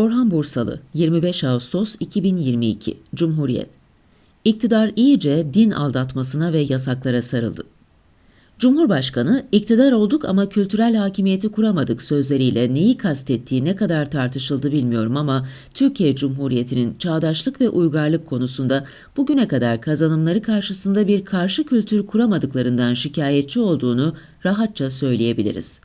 Orhan Bursalı 25 Ağustos 2022 Cumhuriyet İktidar iyice din aldatmasına ve yasaklara sarıldı. Cumhurbaşkanı, iktidar olduk ama kültürel hakimiyeti kuramadık sözleriyle neyi kastettiği ne kadar tartışıldı bilmiyorum ama Türkiye Cumhuriyeti'nin çağdaşlık ve uygarlık konusunda bugüne kadar kazanımları karşısında bir karşı kültür kuramadıklarından şikayetçi olduğunu rahatça söyleyebiliriz.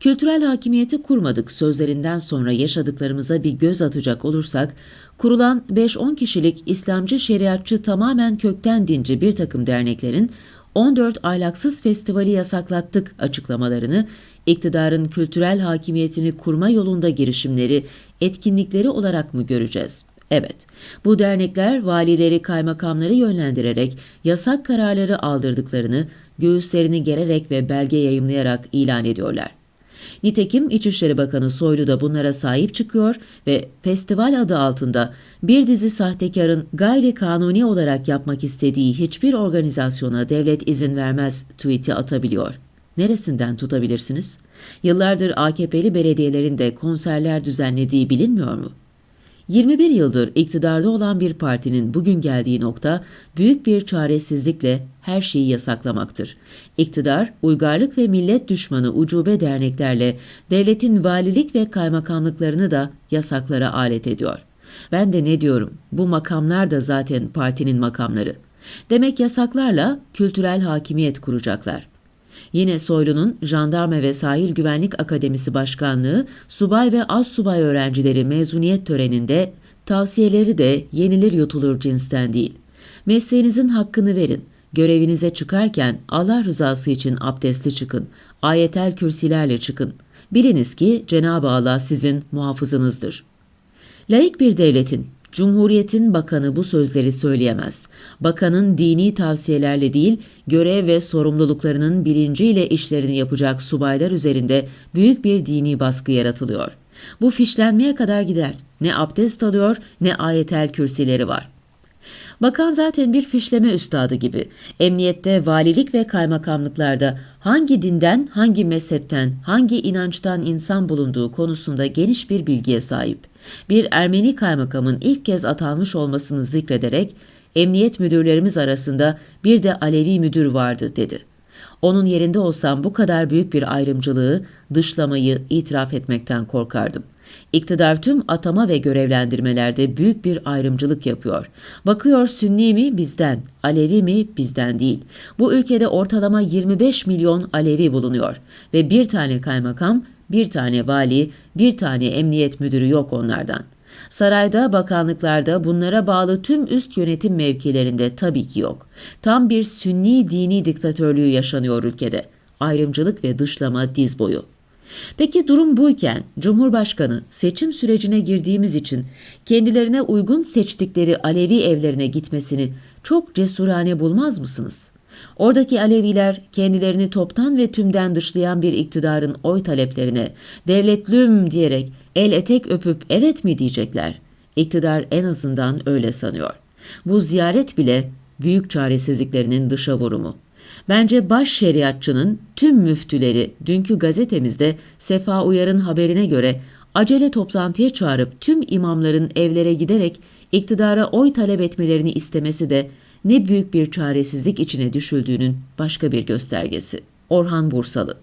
Kültürel hakimiyeti kurmadık sözlerinden sonra yaşadıklarımıza bir göz atacak olursak, kurulan 5-10 kişilik İslamcı şeriatçı tamamen kökten dinci bir takım derneklerin 14 ahlaksız festivali yasaklattık açıklamalarını, iktidarın kültürel hakimiyetini kurma yolunda girişimleri, etkinlikleri olarak mı göreceğiz? Evet, bu dernekler valileri, kaymakamları yönlendirerek yasak kararları aldırdıklarını, göğüslerini gererek ve belge yayımlayarak ilan ediyorlar. Nitekim İçişleri Bakanı Soylu da bunlara sahip çıkıyor ve festival adı altında bir dizi sahtekarın gayri kanuni olarak yapmak istediği hiçbir organizasyona devlet izin vermez tweet'i atabiliyor. Neresinden tutabilirsiniz? Yıllardır AKP'li belediyelerin de konserler düzenlediği bilinmiyor mu? 21 yıldır iktidarda olan bir partinin bugün geldiği nokta büyük bir çaresizlikle her şeyi yasaklamaktır. İktidar, uygarlık ve millet düşmanı ucube derneklerle devletin valilik ve kaymakamlıklarını da yasaklara alet ediyor. Ben de ne diyorum? Bu makamlar da zaten partinin makamları. Demek yasaklarla kültürel hakimiyet kuracaklar. Yine Soylu'nun Jandarma ve Sahil Güvenlik Akademisi Başkanlığı, subay ve az subay öğrencileri mezuniyet töreninde tavsiyeleri de yenilir yutulur cinsten değil. Mesleğinizin hakkını verin. Görevinize çıkarken Allah rızası için abdestli çıkın. Ayetel kürsilerle çıkın. Biliniz ki Cenab-ı Allah sizin muhafızınızdır. Laik bir devletin Cumhuriyetin bakanı bu sözleri söyleyemez. Bakanın dini tavsiyelerle değil, görev ve sorumluluklarının bilinciyle işlerini yapacak subaylar üzerinde büyük bir dini baskı yaratılıyor. Bu fişlenmeye kadar gider. Ne abdest alıyor ne ayetel kürsileri var. Bakan zaten bir fişleme üstadı gibi. Emniyette, valilik ve kaymakamlıklarda hangi dinden, hangi mezhepten, hangi inançtan insan bulunduğu konusunda geniş bir bilgiye sahip. Bir Ermeni kaymakamın ilk kez atanmış olmasını zikrederek, emniyet müdürlerimiz arasında bir de Alevi müdür vardı dedi. Onun yerinde olsam bu kadar büyük bir ayrımcılığı, dışlamayı itiraf etmekten korkardım. İktidar tüm atama ve görevlendirmelerde büyük bir ayrımcılık yapıyor. Bakıyor Sünni mi bizden, Alevi mi bizden değil. Bu ülkede ortalama 25 milyon Alevi bulunuyor ve bir tane kaymakam, bir tane vali, bir tane emniyet müdürü yok onlardan. Sarayda, bakanlıklarda bunlara bağlı tüm üst yönetim mevkilerinde tabii ki yok. Tam bir sünni dini diktatörlüğü yaşanıyor ülkede. Ayrımcılık ve dışlama diz boyu. Peki durum buyken Cumhurbaşkanı seçim sürecine girdiğimiz için kendilerine uygun seçtikleri Alevi evlerine gitmesini çok cesurane bulmaz mısınız? Oradaki Aleviler kendilerini toptan ve tümden dışlayan bir iktidarın oy taleplerine devletlüm diyerek el etek öpüp evet mi diyecekler? İktidar en azından öyle sanıyor. Bu ziyaret bile büyük çaresizliklerinin dışa vurumu. Bence baş şeriatçının tüm müftüleri dünkü gazetemizde Sefa Uyar'ın haberine göre acele toplantıya çağırıp tüm imamların evlere giderek iktidara oy talep etmelerini istemesi de ne büyük bir çaresizlik içine düşüldüğünün başka bir göstergesi. Orhan Bursalı